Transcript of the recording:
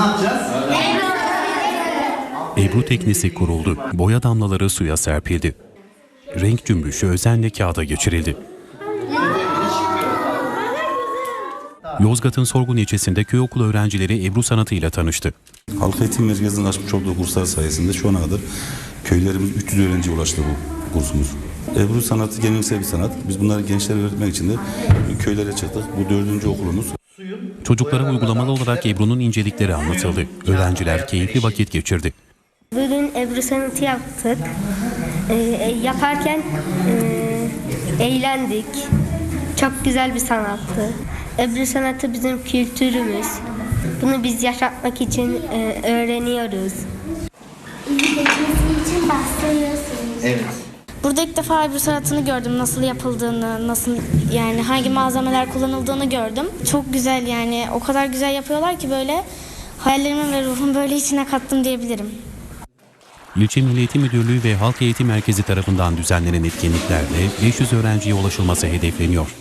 ne yapacağız? Ebru teknesi kuruldu. Boya damlaları suya serpildi. Renk cümbüşü özenle kağıda geçirildi. Yozgat'ın Sorgun ilçesinde köy okulu öğrencileri Ebru sanatıyla tanıştı. Halk Eğitim Merkezi'nin açmış olduğu kurslar sayesinde şu ana kadar köylerimiz 300 öğrenci ulaştı bu kursumuz. Ebru sanatı geleneksel bir sanat. Biz bunları gençlere öğretmek için de köylere çıktık. Bu dördüncü okulumuz. Çocuklara uygulamalı olarak Ebru'nun incelikleri anlatıldı. Öğrenciler keyifli vakit geçirdi. Bugün Ebru sanatı yaptık. Ee, e, yaparken e, eğlendik. Çok güzel bir sanattı. Ebru sanatı bizim kültürümüz. Bunu biz yaşatmak için e, öğreniyoruz. için bastırıyorsunuz. Evet. Burada ilk defa Ebru sanatını gördüm. Nasıl yapıldığını, nasıl yani hangi malzemeler kullanıldığını gördüm. Çok güzel yani. O kadar güzel yapıyorlar ki böyle hayallerimin ve ruhum böyle içine kattım diyebilirim. İlçe Milli Eğitim Müdürlüğü ve Halk Eğitim Merkezi tarafından düzenlenen etkinliklerle 500 öğrenciye ulaşılması hedefleniyor.